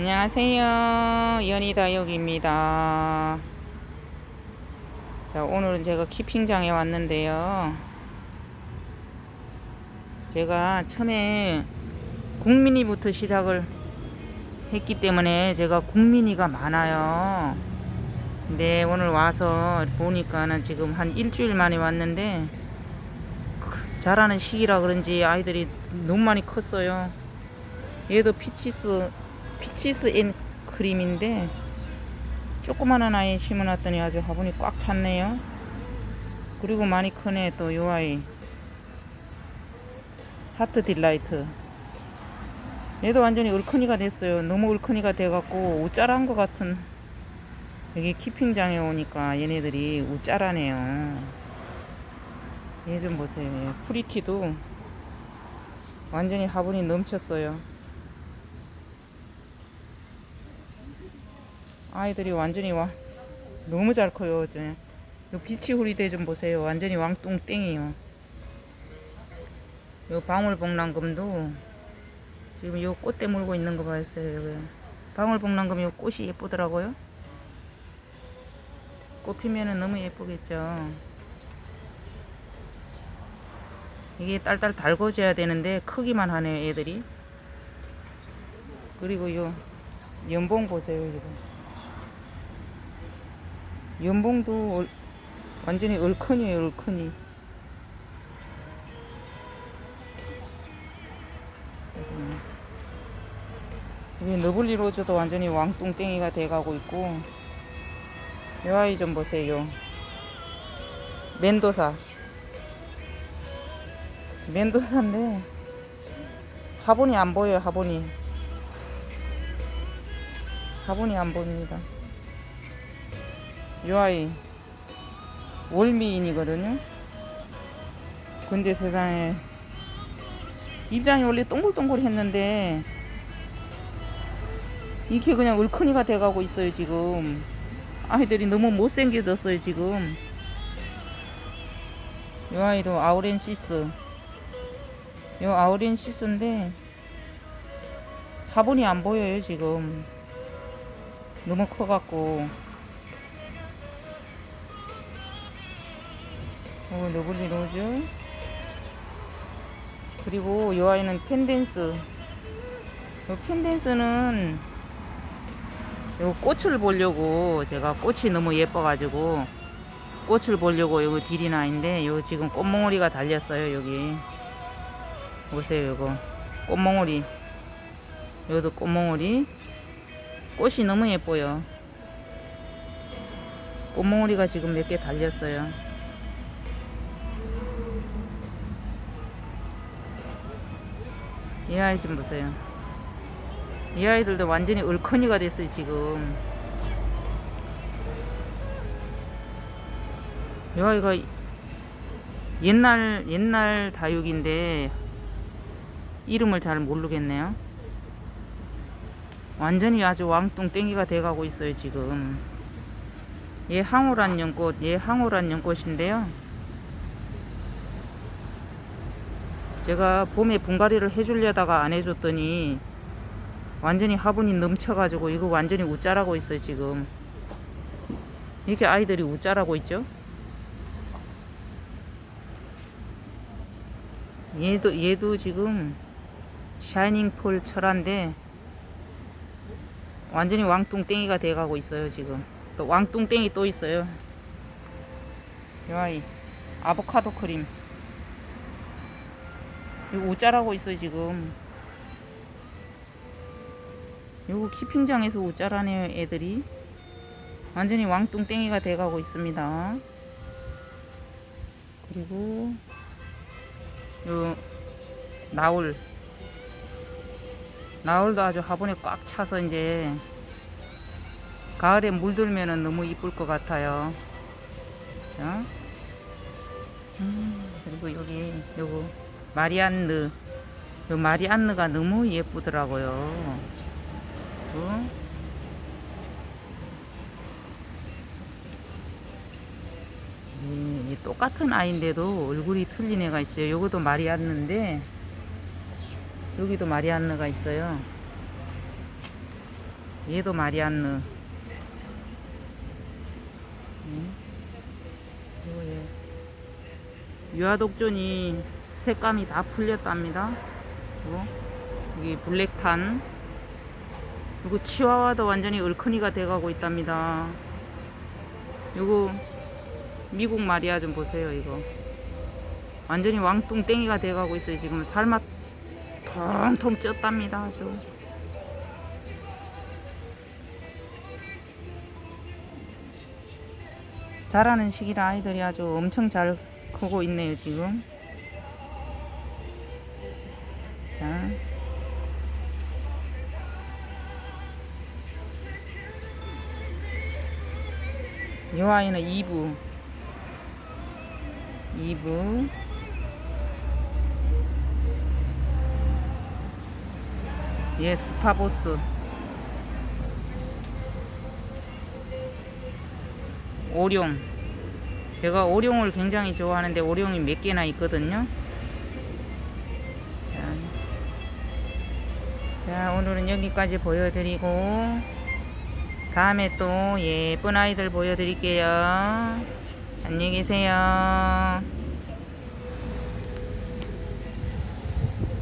안녕하세요. 연희다육입니다. 자, 오늘은 제가 키핑장에 왔는데요. 제가 처음에 국민이부터 시작을 했기 때문에 제가 국민이가 많아요. 근데 오늘 와서 보니까는 지금 한 일주일 만에 왔는데 크, 자라는 시기라 그런지 아이들이 너무 많이 컸어요. 얘도 피치스 피치스 앤 크림인데 조그마한 아이 심어놨더니 아주 화분이 꽉 찼네요. 그리고 많이 크네 또 요 아이 하트 딜라이트 얘도 완전히 울커니가 됐어요. 너무 울커니가 돼갖고 우짜란 것 같은 여기 키핑장에 오니까 얘네들이 우짜라네요. 얘 좀 보세요. 얘 프리티도 완전히 화분이 넘쳤어요. 아이들이 완전히 와. 너무 잘 커요 저요 비치 후리대 좀 보세요. 완전히 왕똥땡이요. 요 방울복랑금도 지금 요 꽃대 물고 있는 거 봐요 여기. 방울복랑금 요 꽃이 예쁘더라고요. 꽃 피면은 너무 예쁘겠죠. 이게 딸딸 달궈져야 되는데 크기만 하네요 애들이. 그리고 요 연봉 보세요 이거 연봉도 얼- 완전히 얼큰이 그래서 여기 너블리 로즈도 완전히 왕뚱땡이가 돼가고 있고 이 아이 좀 보세요. 멘도사. 멘도사인데 화분이 안 보여요 화분이. 화분이 안 보입니다 요 아이 월미인이거든요. 근데 세상에 입장이 원래 동글동글 했는데 이게 그냥 울커니가 돼가고 있어요 지금. 아이들이 너무 못생겨졌어요 지금. 요 아이도 아우렌시스. 요 아우렌시스인데 화분이 안 보여요 지금. 너무 커갖고 어, 너블리 로즈. 그리고 이 아이는 펜댄스. 이 펜댄스는 요 꽃을 보려고 제가 꽃이 너무 예뻐가지고 꽃을 보려고 요거 딜이나인데 요 지금 꽃몽오리가 달렸어요 여기. 보세요 요거. 꽃몽오리. 요도 꽃몽오리. 꽃이 너무 예뻐요. 꽃몽오리가 지금 몇 개 달렸어요 이 아이 좀 보세요. 이 아이들도 완전히 얼커니가 됐어요, 지금. 이 아이가 옛날, 옛날 다육인데, 이름을 잘 모르겠네요. 완전히 아주 왕뚱땡이가 돼가고 있어요, 지금. 얘 항오란 연꽃, 얘 항오란 연꽃인데요. 제가 봄에 분갈이를 해주려다가 안 해줬더니 완전히 화분이 넘쳐가지고 이거 완전히 우짜라고 있어요 지금. 이렇게 아이들이 우짜라고 있죠? 얘도 얘도 지금 샤이닝 폴 철한데 완전히 왕뚱땡이가 돼가고 있어요 지금. 또 왕뚱땡이 또 있어요. 이 아이 아보카도 크림 이거 우짜라고 있어요 지금. 요거 키핑장에서 우짜라네요 애들이. 완전히 왕뚱땡이가 돼가고 있습니다. 그리고 요 나울. 나울도 아주 화분에 꽉 차서 이제 가을에 물들면은 너무 이쁠 것 같아요. 자. 음, 그리고 여기 요거 마리안느 요 마리안느가 너무 예쁘더라고요 어? 이, 이 똑같은 아이인데도 얼굴이 틀린 애가 있어요 요것도 마리안느인데 여기도 마리안느가 있어요 얘도 마리안느. 얘. 유아독존이 색감이 다 풀렸답니다. 여기 블랙탄. 그리고 치와와도 완전히 얼큰이가 돼가고 있답니다. 요거 미국 마리아 좀 보세요 이거. 완전히 왕뚱땡이가 돼가고 있어요 지금 살맛 통통 쪘답니다 아주. 자라는 시기라 아이들이 아주 엄청 잘 크고 있네요 지금. 자. 이 아이는 2부 2부 얘 스타보스. 오룡. 제가 오룡을 굉장히 좋아하는데 오룡이 몇 개나 있거든요 자 오늘은 여기까지 보여드리고 다음에 또 예쁜 아이들 보여드릴게요. 안녕히 계세요.